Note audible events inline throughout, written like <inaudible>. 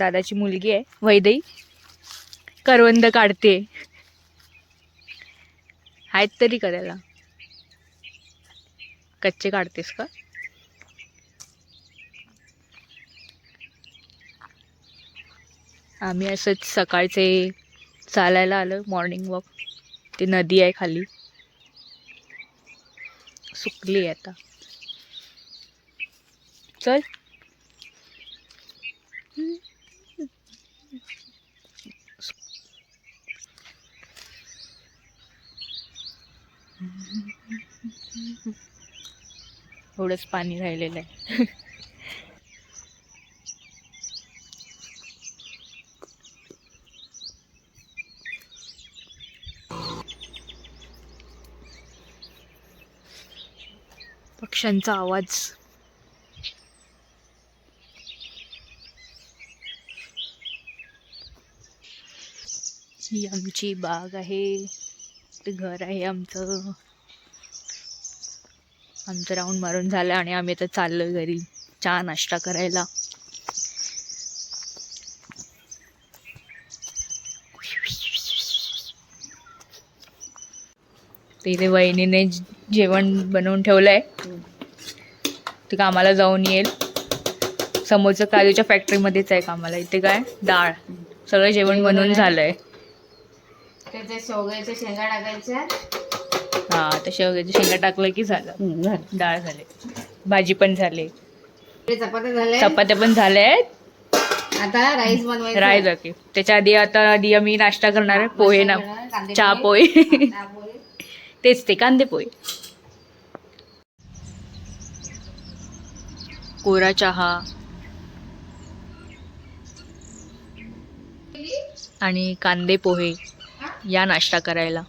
दादाची मुलगी आहे वैदई. करवंद काढते. आहेत तरी करायला. कच्चे काढतेस का? आम्ही असंच सकाळचे चालायला आलो मॉर्निंग वॉक ती नदी आहे खाली. सुकली आहे आता. चल. एवढंच पाणी राहिलेलं आहे. पक्ष्यांचा आवाज ही आमची बाग आहे. ते घर आहे आमचं. आमचं राऊंड मारून झालं आणि आम्ही आता चाललो घरी चहा नाश्ता करायला. तिथे वहिनीने जेवण बनवून ठेवलंय. ते कामाला जाऊन येईल. समोरचं काजूच्या फॅक्टरीमध्येच आहे कामाला. इथे काय? डाळ. सगळं जेवण बनवून झालंय. त्याच्या शेवग्याच्या शेंगा टाकायच्या हा आता शेवग्याची शेंगा टाकलं की झालं. डाळ झाले. भाजी पण झाली. चपात्या झाल्या चपात्या पण झाल्या आहेत. आता राईस बनवायचा राय जाते त्याच्या आधी आता आधी आम्ही नाश्ता करणार आहे. पोहे ना चहा पोहे. <laughs> तेच ते कांदे पोहे. कोरा चहा. आणि कांदे पोहे. या नाश्ता करायला.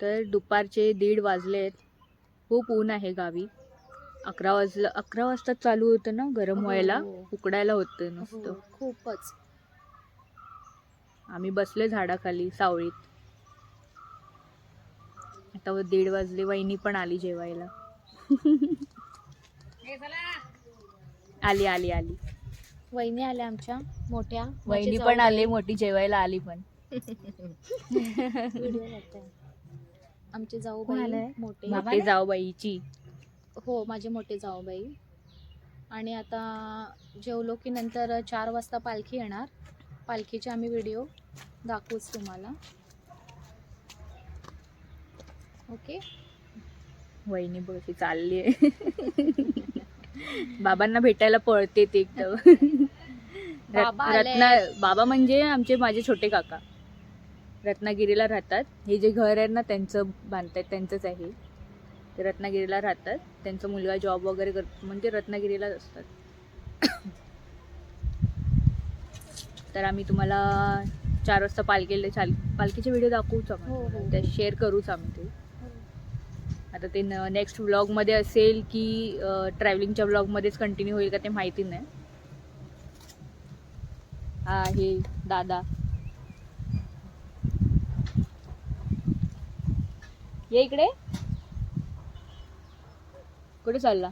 तर दुपारचे दीड वाजले आहेत खूप ऊन आहे गावी. अकरा वाजलं अकरा वाजता चालू होतं ना गरम व्हायला? हो. उकडायला होतं नुसतं. हो, खूपच. आम्ही बसले झाडाखाली सावळीत. आता व दीड वाजले वहिनी पण आली जेवायला. <laughs> आली आली आली. वहिनी आल्या आमच्या मोठ्या वहिनी पण आली मोठी जेवायला आली पण. <laughs> आमचे जाऊ कोण आलंय? मोठे. मोठी जाऊबाईची. हो माझे मोठे जाऊबाई आणि आता जेवलो की नंतर चार वाजता पालखी येणार. पालखीचे आम्ही व्हिडिओ दाखवूच तुम्हाला. ओके? वहिनी बघ चालली आहे बाबांना भेटायला पळते ते एकदम. बाबा. रत्ना बाबा म्हणजे आमचे माझे छोटे काका. रत्नागिरीला राहतात. हे जे घर आहे ना त्यांचं बांधतात त्यांचंच आहे. ते रत्नागिरीला राहतात. त्यांचा मुलगा जॉब वगैरे करतो म्हणजे रत्नागिरीलाच असतात. तर आम्ही तुम्हाला चार वाजता पालखीला चाल पालखीचे व्हिडिओ दाखवूच हो, हो. आम्ही त्या शेअर करूच आम्ही ते. आता ते नेक्स्ट व्लॉगमध्ये असेल की ट्रॅव्हलिंगच्या व्लॉगमध्येच कंटिन्यू होईल का ते माहिती नाही. हा हे दादा. ये इकडे. कुठे चालला.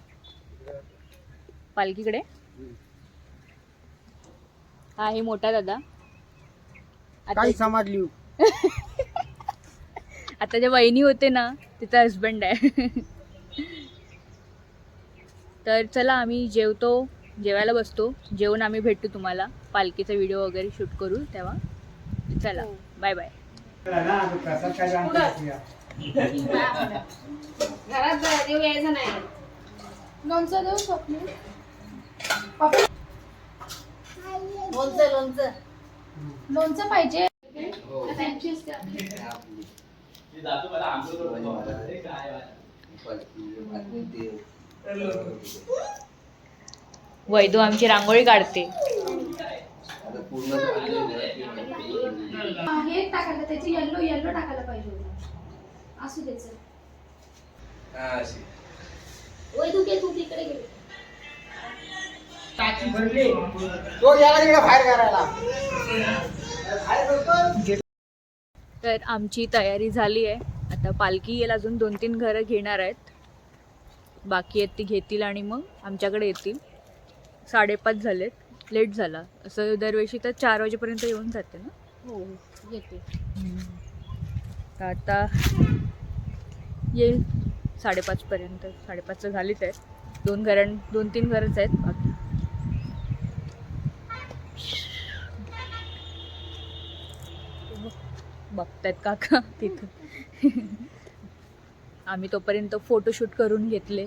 पालखीकडे. हा हे मोठा दादा. आता काही समजली <laughs> आता ज्या वहिनी होते ना तिचा हस्बंड आहे. <laughs> तर चला आम्ही जेवतो जेवायला बसतो. जेवण आम्ही भेटतो तुम्हाला. पालखीचा व्हिडिओ वगैरे शूट करू तेव्हा. चला. बाय बाय घरात देऊ यायचं नाही. लोणचं देऊ स्वप्न लोणचं लोणचं. लोणचं पाहिजे. आपली. वैदू आमची रांगोळी काढते. हा, हे टाकायला त्याची येल्लो येल्लो टाकायला पाहिजे होतं. असू द्यायचं तो याला तिकडे बाहेर करायला. तर आमची तयारी झाली आहे. आता पालखी येईल अजून दोन तीन घरं घेणार आहेत. बाकी आहेत ती घेतील आणि मग आमच्याकडे येतील. साडेपाच झालेत. लेट झाला. असं दरवर्षी तर चार वाजेपर्यंत येऊन जाते ना? हो येते. आता येईल. साडेपाचपर्यंत साडेपाचचं झालीच आहेत दोन घरां दोन तीन घरच आहेत बाकी. बघतायत काका तिथं. आम्ही तोपर्यंत फोटोशूट करून घेतले.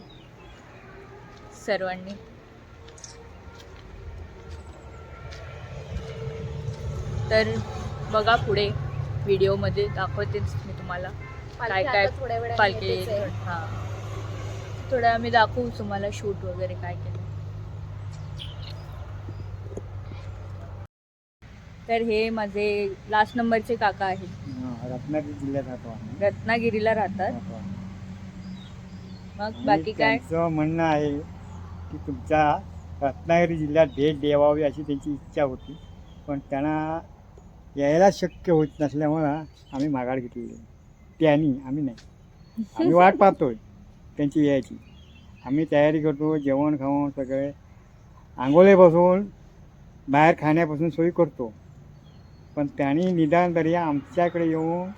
सर्वांनी. तर बघा पुढे व्हिडिओमध्ये दाखवतेच मी तुम्हाला. काय काय पालखी हां. थोडं आम्ही दाखवू तुम्हाला शूट वगैरे काय केलं तर हे माझे लास्ट नंबरचे काका आहेत. रत्नागिरी जिल्ह्यात राहतो आम्ही. रत्नागिरीला राहतात. राहतो आम्ही. मग आणि बाकी काय? त्यांचं म्हणणं आहे की तुमच्या रत्नागिरी जिल्ह्यात भेट द्यावावी अशी त्यांची इच्छा होती. पण त्यांना यायला शक्य होत नसल्यामुळं आम्ही माघार घेतलेली आहे. त्यांनी आम्ही नाही. आम्ही वाट पाहतोय त्यांची यायची. आम्ही तयारी करतो जेवण खावण सगळे. आंघोळे बसून बाहेर खाण्यापासून सोयी करतो. पण त्यांनी निदान तरी आमच्याकडे येऊन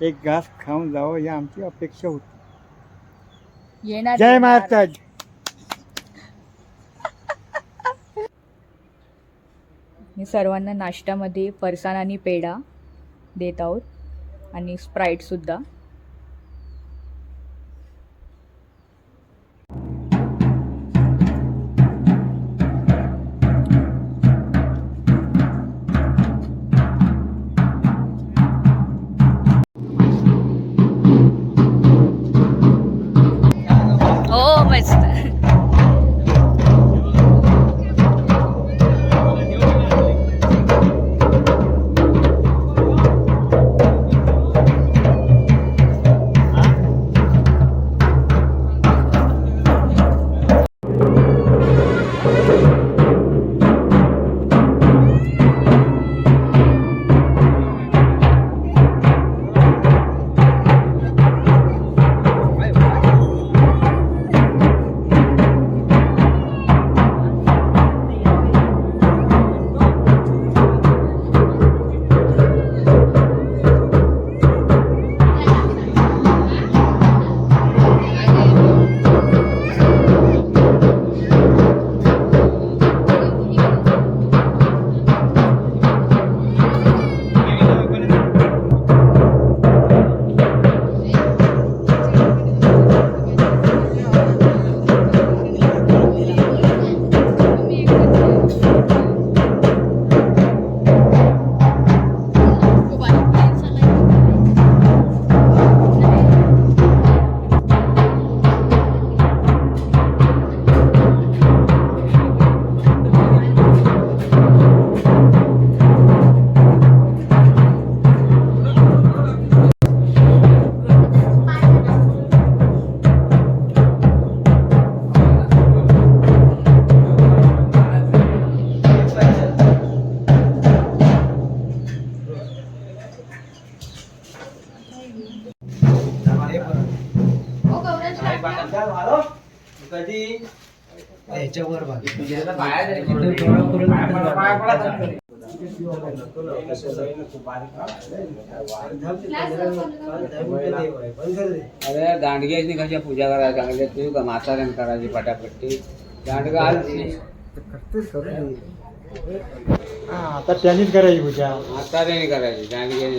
एक घास खाऊन जावं ही आमची अपेक्षा होती. येणार जय. महाराज. मी सर्वांना नाश्त्यामध्ये फरसाण आणि पेढा देत आहोत. आणि स्प्राईटसुद्धा. याच्यावर अरे दांडग्याची कशा पूजा करायला चांगली तू का म्हाताऱ्यान करायची पटापट्टी? दांडगा आता त्यांनीच करायची पूजा. म्हाताऱ्याने करायची दांडग्याने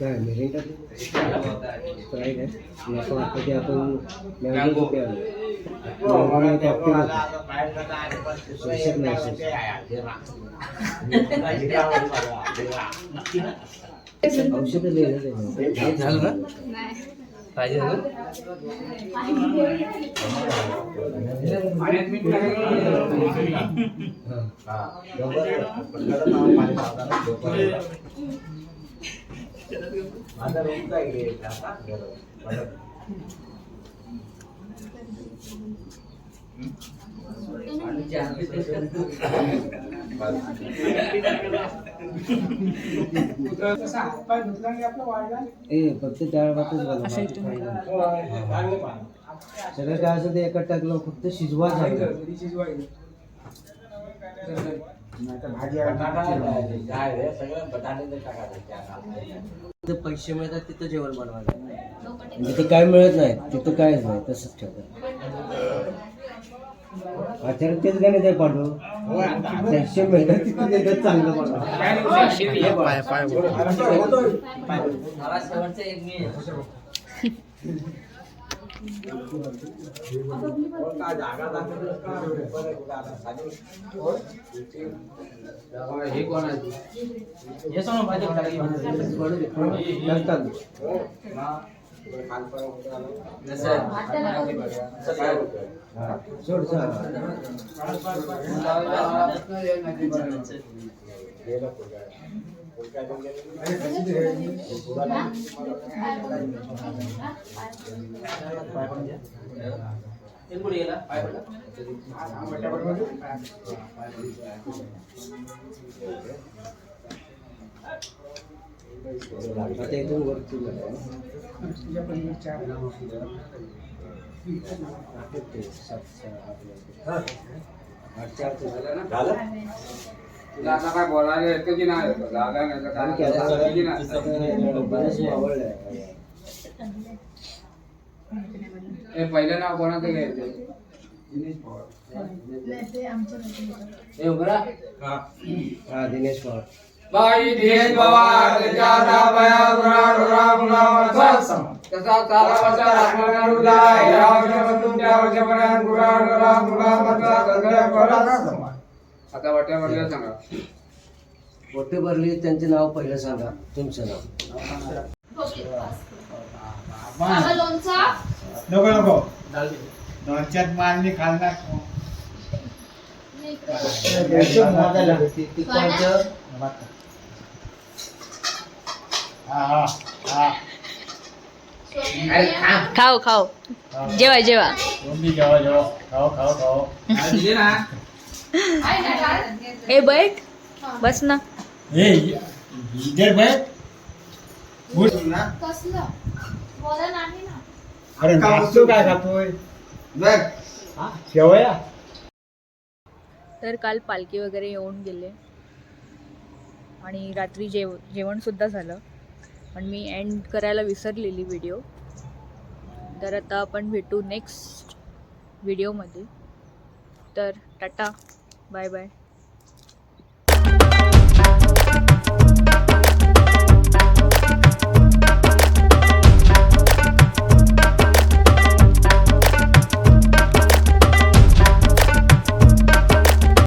काय मिरिंडा स्प्राईट आहे नको वाटतं ते आपण मँगो औषधं लिहिलं झालं ना? पाहिजे. <laughs> फक्त डाळ भातच बनवा सगळं काय असं ते एकट टाकलं फक्त शिजवा झालं. तिथं पैसे मिळतात तिथं जेवण बनवायचं. जिथं काय मिळत नाही तिथं कायच नाही तसंच ठेवतात. आचार्य तेच गाणे ते पाठव पैसे मिळतात तिथं देतात चांगलं <laughs> हे कोण आहे? सोड ಮತ್ತೆ ಇದು ಗೊತ್ತಿಲ್ಲ चार तो झालं ना झालं तुला आता काय बोलायला येतं की नाही येतं? जागा नाही तर काय जागा की नाही? हे पहिलं नाव कोणाचं घ्यायचं हे उघडा हा दिनेश पवार बाई दिनेश पवार त्याच्या दाबया गुरा डोरा मुलावर सम. तसा चाला वर्षा राखणार उदाय. या वर्षापासून त्या वर्षापर्यंत गुरा डोरा मुलामधला सगळ्या समान. आता वाट्या वाट्या सांगा. मोठे भरली त्यांचे नाव पहिलं सांगा. तुमचं नाव. नको नको. दोनच्यात मारणी खालणार हा हा हा खाओ खाओ जेवा जेवा. तुम्ही जेवा जेवा खाओ खाओ खाओ ए बैठ. बस ना. इधर बैठ. अरे नाचतो काय खातोय? हा, शेवया तर काल पालखी वगैरे येऊन गेले. आणि रात्री जेव जेवणसुद्धा झालं. पण मी एंड करायला विसरलेली व्हिडिओ तर आता आपण भेटू नेक्स्ट व्हिडिओमध्ये तर टाटा. Bye bye